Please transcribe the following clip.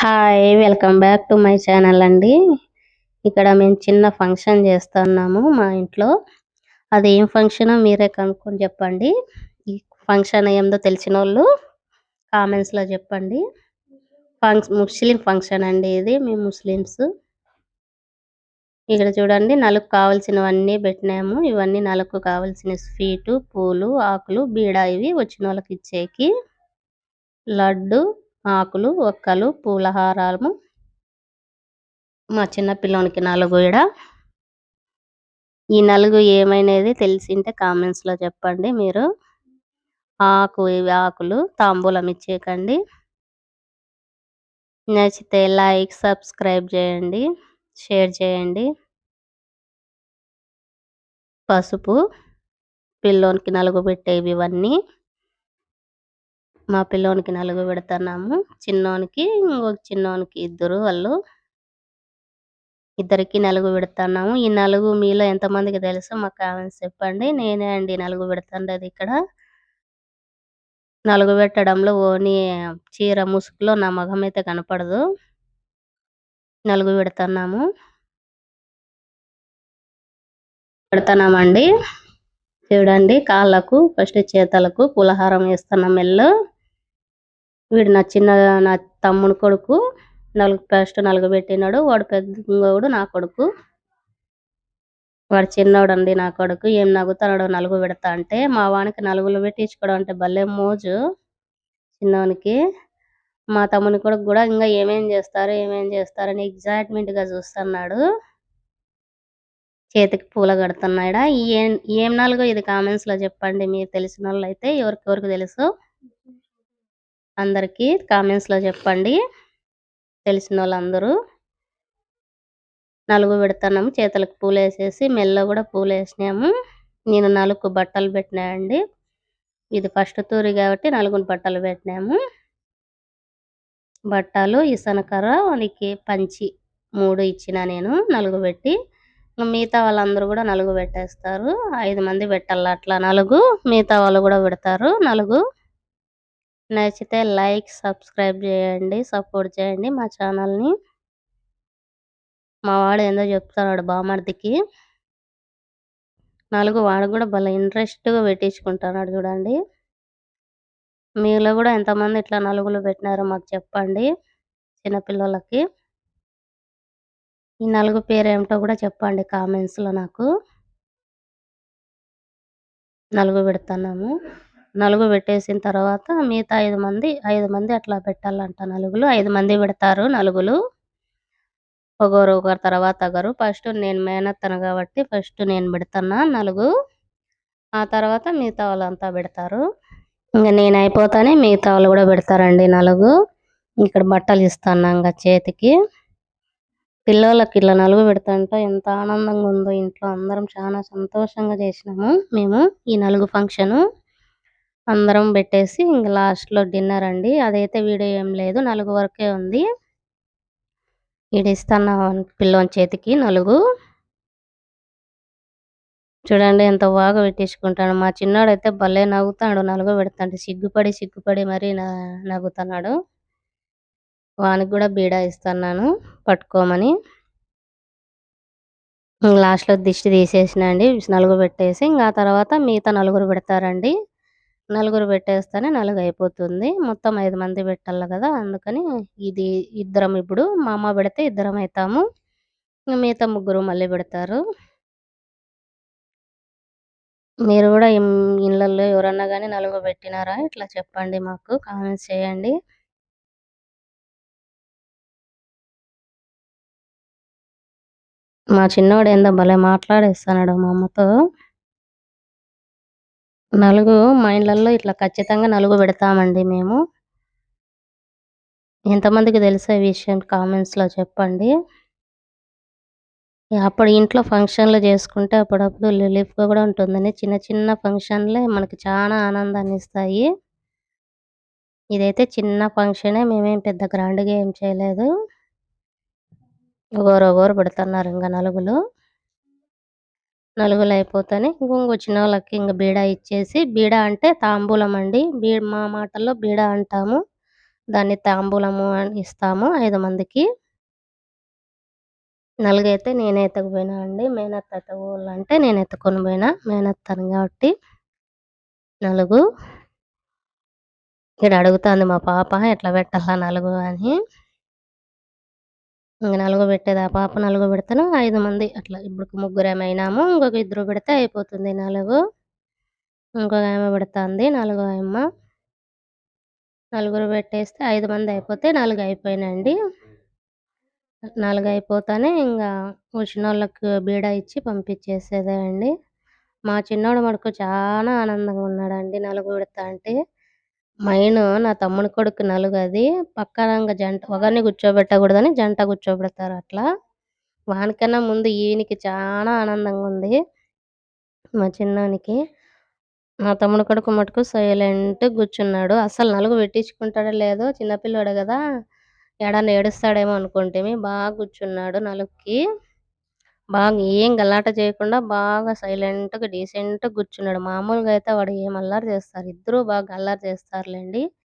Hi welcome back to my channel అండి. ఇక్కడ మేము చిన్న ఫంక్షన్ చేస్తున్నాము మా ఇంట్లో. అది ఏం ఫంక్షన్ మీరే కనుక్కొని చెప్పండి. ఈ ఫంక్షన్ ఏందో తెలిసిన వాళ్ళు కామెంట్స్లో చెప్పండి ముస్లిం ఫంక్షన్ అండి ఇది మేము ముస్లిమ్స్. ఇక్కడ చూడండి నలుగు కావాల్సినవన్నీ పెట్టినాము. ఇవన్నీ నలుగు కావాల్సిన స్వీటు పూలు ఆకులు బీడ ఇవి వచ్చిన వాళ్ళకి ఇచ్చేకి. లడ్డు ఆకులు ఒక్కలు పూలహారాలు మా చిన్న పిల్లోనికి నలుగు ఈడ. ఈ నలుగు ఏమైనది తెలిసింటే కామెంట్స్లో చెప్పండి మీరు. ఆకు ఇవి ఆకులు తాంబూలం ఇచ్చేయకండి. నచ్చితే లైక్ సబ్స్క్రైబ్ చేయండి షేర్ చేయండి. పసుపు పిల్లోనికి నలుగు పెట్టేవి ఇవన్నీ. మా పిల్లోనికి నలుగు పెడుతున్నాము. చిన్నోనికి ఇంకొక చిన్నోనికి ఇద్దరు వాళ్ళు. ఇద్దరికి నలుగు పెడుతున్నాము. ఈ నలుగు మీలో ఎంతమందికి తెలుసు? మా కామెంట్స్ చెప్పండి. నేనే అండి నలుగు పెడుతుండేది ఇక్కడ. నలుగు పెట్టడంలో ఓని చీర ముసుగులో నా మగం అయితే కనపడదు. నలుగు పెడుతున్నాము. పెడుతున్నామండి. చూడండి కాళ్ళకు ఫస్ట్ చేతలకు పులహారం వేస్తున్నాం మెల్లు. వీడు నా చిన్న నా తమ్ముని కొడుకు నలుగు ఫస్ట్ నలుగు పెట్టినాడు వాడు పెద్ద నా కొడుకు. వాడు చిన్నవాడు అండి నా కొడుకు. ఏం నవ్వుతున్నాడు నలుగు పెడతా అంటే మా వానికి నలుగులు పెట్టించుకోవడం అంటే భలే మోజు చిన్నవానికి మా తమ్ముని కొడుకు కూడా ఇంకా ఏమేం చేస్తారు ఏమేం చేస్తారని ఎగ్జైట్మెంట్గా చూస్తున్నాడు. చేతికి పూల కడుతున్నాడా? ఏం ఏం నలుగు? ఇది కామెంట్స్లో చెప్పండి. మీరు తెలిసిన వాళ్ళు అయితే ఎవరికి తెలుసు? అందరికీ కామెంట్స్లో చెప్పండి. తెలిసిన వాళ్ళందరూ నలుగు పెడుతున్నాము చేతులకు పూలు వేసేసి మెల్ల కూడా పూలు వేసినాము నేను నలుగు బట్టలు పెట్టినాయండి ఇది ఫస్ట్ తూరి కాబట్టి నలుగురు బట్టలు పెట్టినాము. బట్టలు ఇసనకర్ర వానికి పంచి మూడు ఇచ్చిన నేను నలుగు పెట్టి. మిగతా వాళ్ళందరూ కూడా నలుగు పెట్టేస్తారు. ఐదు మంది పెట్టాలి అట్లా నలుగు. మిగతా వాళ్ళు కూడా పెడతారు నలుగు. నచ్చితే లైక్ సబ్స్క్రైబ్ చేయండి సపోర్ట్ చేయండి మా ఛానల్ని. మా వాడు ఏందో చెప్తున్నాడు బామర్దికి. నాలుగు వాడు కూడా భలే ఇంట్రెస్ట్గా పెట్టించుకుంటున్నాడు చూడండి. మీలో కూడా ఎంతమంది ఇట్లా నలుగులు పెట్టినారో మాకు చెప్పండి చిన్నపిల్లలకి. ఈ నలుగు పేరు ఏమిటో కూడా చెప్పండి కామెంట్స్లో నాకు. నలుగు పెడుతున్నాము. నలుగు పెట్టేసిన తర్వాత మిగతా ఐదు మంది ఐదు మంది అట్లా పెట్టాలంట నలుగులు. ఐదు మంది పెడతారు నలుగులు. ఒకరు ఒకరు తర్వాత ఒకరు ఫస్ట్ నేను మేనత్తను కాబట్టి ఫస్ట్ నేను పెడతాను నలుగు. ఆ తర్వాత మిగతా వాళ్ళంతా పెడతారు. ఇంకా నేను అయిపోతానే మిగతా వాళ్ళు కూడా పెడతారండి నలుగు. ఇక్కడ బట్టలు ఇస్తాను ఇంకా చేతికి. పిల్లలకి ఇలా నలుగు పెడతాంటే ఎంత ఆనందంగా ఉందో ఇంట్లో అందరం చాలా సంతోషంగా చేసినాము మేము ఈ నలుగు ఫంక్షను. అందరం పెట్టేసి ఇంక లాస్ట్లో డిన్నర్ అండి. అదైతే వీడియో ఏం లేదు. నలుగు వరకే ఉంది. ఇడిస్తున్న పిల్లోని చేతికి నలుగు. చూడండి ఎంత బాగా పెట్టించుకుంటాడు. మా చిన్నాడైతే భలే నవ్వుతాడు. నలుగు పెడతాడు. సిగ్గుపడి సిగ్గుపడి మరీ నవ్వుతున్నాడు. వానికి కూడా బీడా ఇస్తున్నాను. పట్టుకోమని. లాస్ట్లో దిష్టి తీసేసిన అండి. నలుగు పెట్టేసి ఇంకా తర్వాత మిగతా నలుగురు పెడతారండి. నలుగురు పెట్టేస్తేనే నలుగు అయిపోతుంది మొత్తం ఐదు మంది పెట్టాలి కదా అందుకని ఇది ఇద్దరం ఇప్పుడు. మా అమ్మ పెడితే ఇద్దరం అవుతాము మిగతా ముగ్గురు మళ్ళీ పెడతారు. మీరు కూడా ఇళ్ళల్లో ఎవరన్నా కానీ నలుగు పెట్టినారా? ఇట్లా చెప్పండి మాకు కామెంట్స్ చేయండి. మా చిన్నోడు ఏందో భలే మాట్లాడేస్తున్నాడు మా అమ్మతో. నలుగు మా ఇళ్ళల్లో ఇట్లా ఖచ్చితంగా నలుగు పెడతామండి మేము. ఎంతమందికి తెలిసే విషయం కామెంట్స్లో చెప్పండి. అప్పుడు ఇంట్లో ఫంక్షన్లు చేసుకుంటే అప్పుడప్పుడు రిలీఫ్గా కూడా ఉంటుందని చిన్న చిన్న ఫంక్షన్లే మనకి చాలా ఆనందాన్ని ఇస్తాయి. ఇదైతే చిన్న ఫంక్షనే మేమేం పెద్ద గ్రాండ్గా ఏం చేయలేదు. ఒకరు ఒకరు పెడుతున్నారు ఇంకా నలుగులు. నలుగులు అయిపోతానే వచ్చిన వాళ్ళకి ఇంకా బీడ ఇచ్చేసి బీడ అంటే తాంబూలం అండి. బీ మా మాటల్లో బీడ అంటాము. దాన్ని తాంబూలము అని ఇస్తాము ఐదు మందికి. నలుగైతే నేనే ఎత్తకపోయినా అండి. మేనత్త అంటే నేను ఎత్తుకొని పోయినా. మేనత్తాను కాబట్టి నలుగు. ఇక్కడ అడుగుతుంది మా పాప ఎట్లా పెట్టాలా నలుగు అని. ఇంక నలుగు పెట్టేది ఆ పాప నలుగు పెడతాను ఐదు మంది అట్లా ఇప్పుడు ముగ్గురు ఏమైనాము ఇంకొక ఇద్దరు పెడితే అయిపోతుంది నలుగు. ఇంకొక ఆమె పెడుతుంది నలుగు అమ్మ. నలుగురు పెట్టేస్తే ఐదు మంది అయిపోతే నాలుగు అయిపోయినండి నాలుగు అయిపోతానే ఇంకా వచ్చిన వాళ్ళకి బీడ ఇచ్చి పంపించేసేదే అండి. మా చిన్నోడు మటుకు చాలా ఆనందంగా ఉన్నాడండి నలుగు పెడతా అంటే మైన్ నా తమ్ముని కొడుకు నలుగు అది పక్కన ఇంకా జంట ఒకరిని కూర్చోబెట్టకూడదని జంట కూర్చోబెడతారు అట్లా. వానికన్నా ముందు ఈయనకి చాలా ఆనందంగా ఉంది మా చిన్నానికి. మా తమ్ముడు కొడుకు మటుకు సైలెంట్ కూర్చున్నాడు. అసలు నలుగు పెట్టించుకుంటాడో లేదో చిన్నపిల్లోడు కదా ఎడన్నా ఏడుస్తాడేమో అనుకుంటేమి బాగా కూర్చున్నాడు నలుగుకి. బాగా ఏం గలాట చేయకుండా బాగా సైలెంట్గా డీసెంట్గా కూర్చున్నాడు. మామూలుగా అయితే వాడు ఏం అల్లరి చేస్తారు? ఇద్దరు బాగా అల్లరి చేస్తారులేండి.